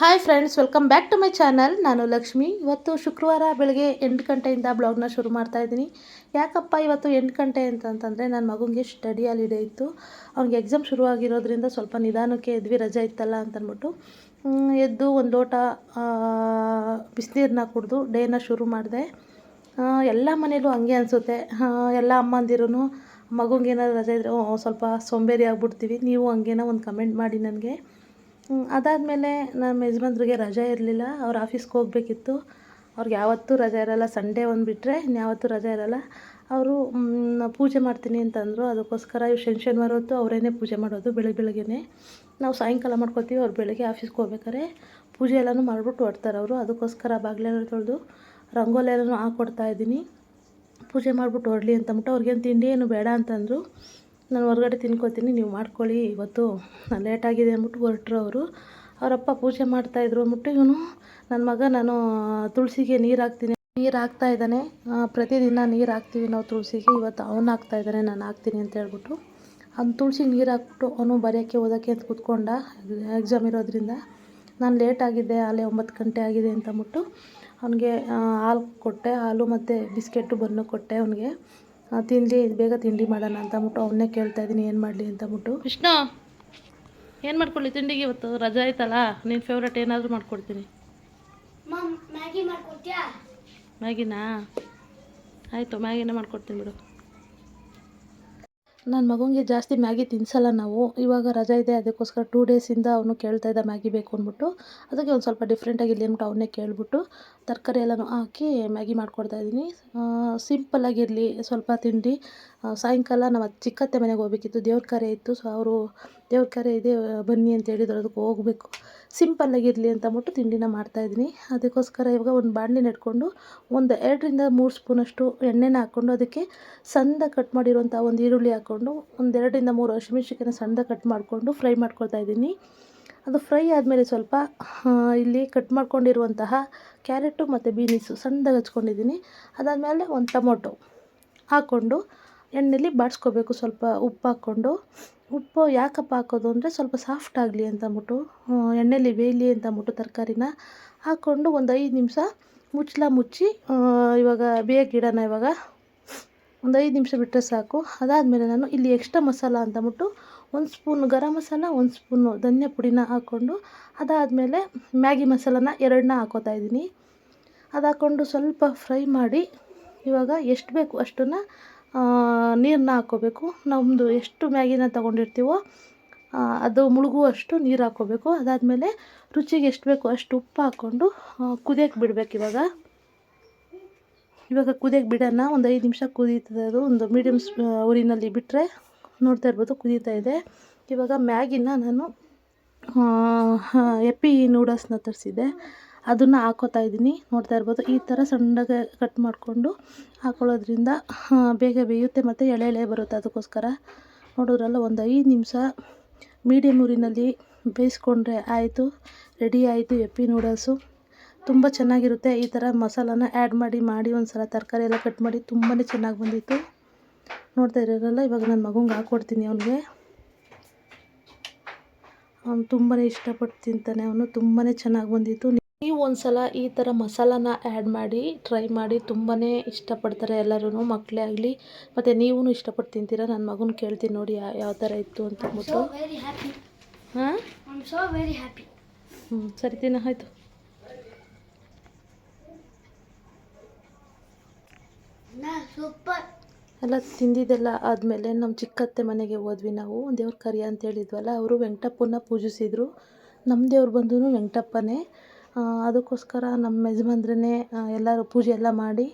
Hi friends welcome back to my channel ನಾನು ಲಕ್ಷ್ಮಿ. ಇವತ್ತು ಶುಕ್ರವಾರ ಬೆಳಗ್ಗೆ ಎಂಟು ಗಂಟೆಯಿಂದ ಬ್ಲಾಗ್ನ ಶುರು ಮಾಡ್ತಾ ಇದ್ದೀನಿ. ಯಾಕಪ್ಪ ಇವತ್ತು ಎಂಟು ಗಂಟೆ ಅಂತಂತಂದರೆ ನನ್ನ ಮಗುಗೆ ಸ್ಟಡಿ ಇದೆ ಇತ್ತು. ಅವ್ನಿಗೆ ಎಕ್ಸಾಮ್ ಶುರುವಾಗಿರೋದ್ರಿಂದ ಸ್ವಲ್ಪ ನಿಧಾನಕ್ಕೆ ಎದ್ವಿ, ರಜೆ ಇತ್ತಲ್ಲ ಅಂತಂದ್ಬಿಟ್ಟು ಎದ್ದು ಒಂದು ಲೋಟ ಬಿಸಿನೀರನ್ನ ಕುಡಿದು ಡೇನ ಶುರು ಮಾಡಿದೆ. ಎಲ್ಲ ಮನೇಲೂ ಹಂಗೆ ಅನಿಸುತ್ತೆ. ಎಲ್ಲ ಅಮ್ಮಂದಿರೂ ಮಗುಗೆ ಏನಾದ್ರು ರಜೆ ಇದ್ದರೆ ಸ್ವಲ್ಪ ಸೋಂಬೇರಿ ಆಗಿಬಿಡ್ತೀವಿ. ನೀವು ಹಂಗೇನೋ ಒಂದು ಕಮೆಂಟ್ ಮಾಡಿ ನನಗೆ. ಅದಾದಮೇಲೆ ನಮ್ಮ ಯಜಮಾನ್ರಿಗೆ ರಜೆ ಇರಲಿಲ್ಲ. ಅವ್ರು ಆಫೀಸ್ಗೆ ಹೋಗಬೇಕಿತ್ತು. ಅವ್ರಿಗೆ ಯಾವತ್ತೂ ರಜೆ ಇರಲ್ಲ. ಸಂಡೇ ಒಂದು ಬಿಟ್ಟರೆ ಇನ್ಯಾವತ್ತೂ ರಜೆ ಇರಲ್ಲ. ಅವರು ಪೂಜೆ ಮಾಡ್ತೀನಿ ಅಂತಂದರು. ಅದಕ್ಕೋಸ್ಕರ ಇವ್ರು ಶನಿ ಶನಿವಾರ ಹೊತ್ತು ಅವರೇನೆ ಪೂಜೆ ಮಾಡೋದು ಬೆಳಗ್ಗೆ ಬೆಳಗ್ಗೆನೆ. ನಾವು ಸಾಯಂಕಾಲ ಮಾಡ್ಕೊತೀವಿ. ಅವ್ರು ಬೆಳಗ್ಗೆ ಆಫೀಸ್ಗೆ ಹೋಗ್ಬೇಕಾರೆ ಪೂಜೆ ಎಲ್ಲನೂ ಮಾಡಿಬಿಟ್ಟು ಹೊರ್ತಾರೆ ಅವರು. ಅದಕ್ಕೋಸ್ಕರ ಬಾಗಿಲೆಲ್ಲ ತೊಳೆದು ರಂಗೋಲಿ ಎಲ್ಲನೂ ಹಾಕ್ಕೊಡ್ತಾ ಇದ್ದೀನಿ. ಪೂಜೆ ಮಾಡಿಬಿಟ್ಟು ಅಂತ ಅಂತಂದ್ಬಿಟ್ಟು ಅವ್ರಿಗೇನು ತಿಂಡಿ ಏನು ಬೇಡ ಅಂತಂದರು. ನಾನು ಹೊರಗಡೆ ತಿನ್ಕೋತೀನಿ, ನೀವು ಮಾಡ್ಕೊಳ್ಳಿ. ಇವತ್ತು ಲೇಟಾಗಿದೆ ಅಂದ್ಬಿಟ್ಟು ಹೊರಟ್ರು ಅವರು. ಅವರಪ್ಪ ಪೂಜೆ ಮಾಡ್ತಾಯಿದ್ರು ಅಂದ್ಬಿಟ್ಟು ಇವನು ನನ್ನ ಮಗ, ನಾನು ತುಳಸಿಗೆ ನೀರು ಹಾಕ್ತೀನಿ. ನೀರು ಹಾಕ್ತಾ ಇದ್ದಾನೆ. ಪ್ರತಿದಿನ ನೀರು ಹಾಕ್ತೀವಿ ನಾವು ತುಳಸಿಗೆ. ಇವತ್ತು ಅವನು ಹಾಕ್ತಾ ಇದ್ದಾನೆ, ನಾನು ಹಾಕ್ತೀನಿ ಅಂತ ಹೇಳ್ಬಿಟ್ಟು. ಅವ್ನು ತುಳಸಿಗೆ ನೀರು ಹಾಕ್ಬಿಟ್ಟು ಅವನು ಬರೆಯೋಕ್ಕೆ, ಓದೋಕ್ಕೆ ಅಂತ ಕೂತ್ಕೊಂಡ ಎಕ್ಸಾಮ್ ಇರೋದ್ರಿಂದ. ನಾನು ಲೇಟ್ ಆಗಿದ್ದೆ ಒಂಬತ್ತು ಗಂಟೆ ಆಗಿದೆ ಅಂತ ಅಂದ್ಬಿಟ್ಟು ಅವನಿಗೆ ಹಾಲು ಕೊಟ್ಟೆ. ಹಾಲು ಮತ್ತು ಬಿಸ್ಕೆಟು ಬನ್ನು ಕೊಟ್ಟೆ ಅವನಿಗೆ. ತಿಂಡಿ ಬೇಗ ತಿಂಡಿ ಮಾಡೋಣ ಅಂತ ಅಂದ್ಬಿಟ್ಟು ಅವನ್ನೇ ಕೇಳ್ತಾ ಇದ್ದೀನಿ ಏನು ಮಾಡಲಿ ಅಂತ ಅಂದ್ಬಿಟ್ಟು. ವಿಷ್ಣು ಏನು ಮಾಡ್ಕೊಳ್ಳಿ ತಿಂಡಿಗೆ ಇವತ್ತು? ರಜಾ ಆಯ್ತಲ್ಲ ನಿನ್ನ ಫೇವ್ರೇಟ್ ಏನಾದರೂ ಮಾಡ್ಕೊಡ್ತೀನಿ. ಮ್ಯಾಗಿ ಮಾಡ್ಕೊಡ್ತೀಯಾ? ಮ್ಯಾಗಿನಾ? ಆಯಿತು ಮ್ಯಾಗಿನೇ ಮಾಡ್ಕೊಡ್ತೀನಿ ಬಿಡು. ನನ್ನ ಮಗನಿಗೆ ಜಾಸ್ತಿ ಮ್ಯಾಗಿ ತಿನ್ಸಲ್ಲ ನಾವು, ಇವಾಗ ರಜಾ ಇದೆ, ಅದಕ್ಕೋಸ್ಕರ ಟೂ ಡೇಸಿಂದ ಅವನು ಕೇಳ್ತಾ ಇದ್ದ ಮ್ಯಾಗಿ ಬೇಕು ಅಂದ್ಬಿಟ್ಟು, ಅದಕ್ಕೆ ಒಂದು ಸ್ವಲ್ಪ ಡಿಫ್ರೆಂಟಾಗಿರಲಿ ಅಂದ್ಬಿಟ್ಟು ಅವನ್ನೇ ಕೇಳಿಬಿಟ್ಟು ತರಕಾರಿ ಎಲ್ಲನೂ ಹಾಕಿ ಮ್ಯಾಗಿ ಮಾಡ್ಕೊಡ್ತಾ ಇದ್ದೀನಿ. ಸಿಂಪಲ್ಲಾಗಿರಲಿ ಸ್ವಲ್ಪ ತಿಂಡಿ. ಸಾಯಂಕಾಲ ನಮ್ಮ ಚಿಕ್ಕತ್ತೆ ಮನೆಗೆ ಹೋಗ್ಬೇಕಿತ್ತು, ದೇವ್ರ ಕಾರ್ಯ ಇತ್ತು ಸೊ ಅವರು ದೇವ್ರ ಕರೆ ಇದೆ ಬನ್ನಿ ಅಂತ ಹೇಳಿದ್ರು, ಅದಕ್ಕೆ ಹೋಗಬೇಕು. ಸಿಂಪಲ್ಲಾಗಿರಲಿ ಅಂತ ಅಂದ್ಬಿಟ್ಟು ತಿಂಡಿನ ಮಾಡ್ತಾಯಿದ್ದೀನಿ ಅದಕ್ಕೋಸ್ಕರ ಇವಾಗ ಒಂದು ಬಾಣಲಿ ನೆಟ್ಕೊಂಡು ಒಂದು ಎರಡರಿಂದ ಮೂರು ಸ್ಪೂನಷ್ಟು ಎಣ್ಣೆನ ಹಾಕ್ಕೊಂಡು ಅದಕ್ಕೆ ಸಂದ ಕಟ್ ಮಾಡಿರುವಂಥ ಒಂದು ಈರುಳ್ಳಿ ಹಾಕ್ಕೊಂಡು ಒಂದು ಎರಡರಿಂದ ಮೂರು ಹಸಿಮೆಣ್ಸಿಕಾಯಿನ ಸಂದ ಕಟ್ ಮಾಡಿಕೊಂಡು ಫ್ರೈ ಮಾಡ್ಕೊಳ್ತಾ ಇದ್ದೀನಿ. ಅದು ಫ್ರೈ ಆದಮೇಲೆ ಸ್ವಲ್ಪ ಇಲ್ಲಿ ಕಟ್ ಮಾಡ್ಕೊಂಡಿರುವಂತಹ ಕ್ಯಾರೆಟು ಮತ್ತು ಬೀನಿಸು ಸಣ್ಣದಾಗಿ ಹಚ್ಕೊಂಡಿದ್ದೀನಿ. ಅದಾದಮೇಲೆ ಒಂದು ಟೊಮೊಟೊ ಹಾಕ್ಕೊಂಡು ಎಣ್ಣೆಲಿ ಬಾಡಿಸ್ಕೋಬೇಕು, ಸ್ವಲ್ಪ ಉಪ್ಪು ಹಾಕ್ಕೊಂಡು. ಉಪ್ಪು ಯಾಕಪ್ಪ ಹಾಕೋದು ಅಂದರೆ ಸ್ವಲ್ಪ ಸಾಫ್ಟ್ ಆಗಲಿ ಅಂತ ಅಂದ್ಬಿಟ್ಟು ಎಣ್ಣೆಲಿ ಬೇಯಲಿ ಅಂತ ಅಂದ್ಬಿಟ್ಟು ತರಕಾರಿನ ಹಾಕ್ಕೊಂಡು ಒಂದು ಐದು ನಿಮಿಷ ಮುಚ್ಚಲ ಮುಚ್ಚಿ ಇವಾಗ ಬೇಯಕ್ಕಿಡೋಣ ಇವಾಗ ಒಂದು ಐದು ನಿಮಿಷ ಬಿಟ್ಟರೆ ಸಾಕು. ಅದಾದಮೇಲೆ ನಾನು ಇಲ್ಲಿ ಎಕ್ಸ್ಟ್ರಾ ಮಸಾಲ ಅಂತ ಅಂದ್ಬಿಟ್ಟು ಒಂದು ಸ್ಪೂನ್ ಗರಂ ಮಸಾಲ, ಒಂದು ಸ್ಪೂನು ಧನಿಯಾ ಪುಡಿನ ಹಾಕ್ಕೊಂಡು, ಅದಾದಮೇಲೆ ಮ್ಯಾಗಿ ಮಸಾಲನ ಎರಡನ್ನ ಹಾಕೋತಾ ಇದ್ದೀನಿ. ಅದು ಹಾಕ್ಕೊಂಡು ಸ್ವಲ್ಪ ಫ್ರೈ ಮಾಡಿ, ಇವಾಗ ಎಷ್ಟು ಬೇಕು ಅಷ್ಟನ್ನು ನೀರನ್ನ ಹಾಕ್ಕೋಬೇಕು. ನಮ್ಮದು ಎಷ್ಟು ಮ್ಯಾಗಿನ ತೊಗೊಂಡಿರ್ತೀವೋ ಅದು ಮುಳುಗುವಷ್ಟು ನೀರು ಹಾಕ್ಕೋಬೇಕು. ಅದಾದಮೇಲೆ ರುಚಿಗೆ ಎಷ್ಟು ಬೇಕೋ ಅಷ್ಟು ಉಪ್ಪು ಹಾಕ್ಕೊಂಡು ಕುದಿಯೋಕ್ಕೆ ಬಿಡಬೇಕು ಇವಾಗ. ಇವಾಗ ಕುದಿಯೋಕ್ಕೆ ಬಿಡೋಣ. ಒಂದು ಐದು ನಿಮಿಷ ಕುದೀತದೆ ಅದು. ಒಂದು ಮೀಡಿಯಮ್ ಊರಿನಲ್ಲಿ ಬಿಟ್ಟರೆ ನೋಡ್ತಾ ಇರ್ಬೋದು, ಕುದೀತಾ ಇದೆ. ಇವಾಗ ಮ್ಯಾಗಿನ ನಾನು ಎಪ್ಪಿ ನೂಡಲ್ಸ್ನ ತರಿಸಿದ್ದೆ. ಅದನ್ನು ಹಾಕೋತಾ ಇದ್ದೀನಿ. ನೋಡ್ತಾ ಇರ್ಬೋದು ಈ ಥರ ಸಣ್ಣಗೆ ಕಟ್ ಮಾಡಿಕೊಂಡು ಹಾಕೊಳ್ಳೋದ್ರಿಂದ ಬೇಗ ಬೇಯುತ್ತೆ ಮತ್ತು ಎಳೆ ಎಳೆ ಬರುತ್ತೆ ಅದಕ್ಕೋಸ್ಕರ. ನೋಡಿದ್ರಲ್ಲ, ಒಂದು ಐದು ನಿಮಿಷ ಮೀಡಿಯಮ್ ಊರಿನಲ್ಲಿ ಬೇಯಿಸ್ಕೊಂಡ್ರೆ ಆಯಿತು ರೆಡಿ ಆಯಿತು ಎಪ್ಪಿ ನೂಡಲ್ಸು ತುಂಬ ಚೆನ್ನಾಗಿರುತ್ತೆ ಈ ಥರ ಮಸಾಲಾನ ಆ್ಯಡ್ ಮಾಡಿ ಮಾಡಿ ಒಂದು ಸಲ ತರಕಾರಿ ಎಲ್ಲ ಕಟ್ ಮಾಡಿ ತುಂಬಾ ಚೆನ್ನಾಗಿ ಬಂದಿತ್ತು. ನೋಡ್ತಾ ಇರೋರಲ್ಲ, ಇವಾಗ ನನ್ನ ಮಗಂಗೆ ಹಾಕ್ಕೊಡ್ತೀನಿ ಅವನಿಗೆ. ಅವನು ತುಂಬಾ ಇಷ್ಟಪಟ್ಟು ತಿಂತಾನೆ, ಅವನು ತುಂಬಾ ಚೆನ್ನಾಗಿ ಬಂದಿತ್ತು. ನೀವು ಒಂದು ಸಲ ಈ ಥರ ಮಸಾಲಾನ ಆ್ಯಡ್ ಮಾಡಿ ಟ್ರೈ ಮಾಡಿ ತುಂಬಾ ಇಷ್ಟಪಡ್ತಾರೆ ಎಲ್ಲರೂ ಮಕ್ಕಳೇ ಆಗಲಿ. ಮತ್ತು ನೀವು ಇಷ್ಟಪಟ್ಟು ತಿಂತೀರ? ನನ್ನ ಮಗನ ಕೇಳ್ತೀನಿ ನೋಡಿ ಯಾವ ಥರ ಇತ್ತು ಅಂತ ಅಂದ್ಬಿಟ್ಟು. ಹಾಂ? ಹ್ಞೂ ಸರಿ ತಿನ್ನ ಆಯಿತು. ಸೂಪರ್ ಎಲ್ಲ ತಿಂದಿದ್ದೆಲ್ಲ ಆದಮೇಲೆ ನಮ್ಮ ಚಿಕ್ಕತ್ತೆ ಮನೆಗೆ ಹೋದ್ವಿ ನಾವು. ದೇವ್ರ ಕರಿಯ ಅಂತ ಹೇಳಿದ್ವಲ್ಲ ಅವರು ವೆಂಕಟಪ್ಪನ ಪೂಜಿಸಿದರು. ನಮ್ಮ ದೇವ್ರು ಬಂದೂ ವೆಂಕಟಪ್ಪನೇ. ಅದಕ್ಕೋಸ್ಕರ ನಮ್ಮ ಯಜಮಾನ್ರೇ ಎಲ್ಲರೂ ಪೂಜೆ ಎಲ್ಲ ಮಾಡಿ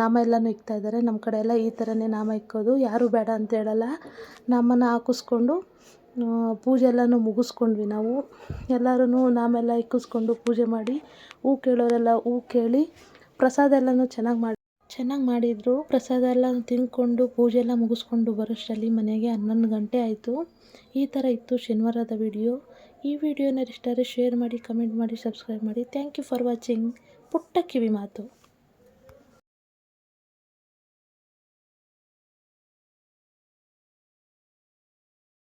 ನಾಮ ಎಲ್ಲನೂ ಇಕ್ತಾ ಇದ್ದಾರೆ. ನಮ್ಮ ಕಡೆ ಎಲ್ಲ ಈ ಥರನೇ ನಾಮ ಇಕ್ಕೋದು. ಯಾರೂ ಬೇಡ ಅಂತ ಹೇಳಲ್ಲ. ನಾಮನ ಹಾಕಿಸ್ಕೊಂಡು ಪೂಜೆ ಎಲ್ಲನೂ ಮುಗಿಸ್ಕೊಂಡ್ವಿ ನಾವು. ಎಲ್ಲರೂ ನಾಮೆಲ್ಲ ಇಕ್ಕಿಸ್ಕೊಂಡು ಪೂಜೆ ಮಾಡಿ, ಹೂ ಕೇಳೋರೆಲ್ಲ ಹೂ ಕೇಳಿ, ಪ್ರಸಾದ ಎಲ್ಲನೂ ಚೆನ್ನಾಗಿ ಮಾಡಿ, ಚೆನ್ನಾಗಿ ಮಾಡಿದರು. ಪ್ರಸಾದ ಎಲ್ಲ ತಿಂದ್ಕೊಂಡು ಪೂಜೆ ಎಲ್ಲ ಮುಗಿಸ್ಕೊಂಡು ಬರೋಷ್ಟರಲ್ಲಿ ಮನೆಗೆ ಹನ್ನೊಂದು ಗಂಟೆ ಆಯಿತು. ಈ ಥರ ಇತ್ತು ಶನಿವಾರದ ವಿಡಿಯೋ. ಈ ವಿಡಿಯೋನ ಇಷ್ಟ ಶೇರ್ ಮಾಡಿ, ಕಮೆಂಟ್ ಮಾಡಿ, ಸಬ್ಸ್ಕ್ರೈಬ್ ಮಾಡಿ. ಥ್ಯಾಂಕ್ ಯು ಫಾರ್ ವಾಚಿಂಗ್ ಪುಟ್ಟ ಕಿವಿ ಮಾತು.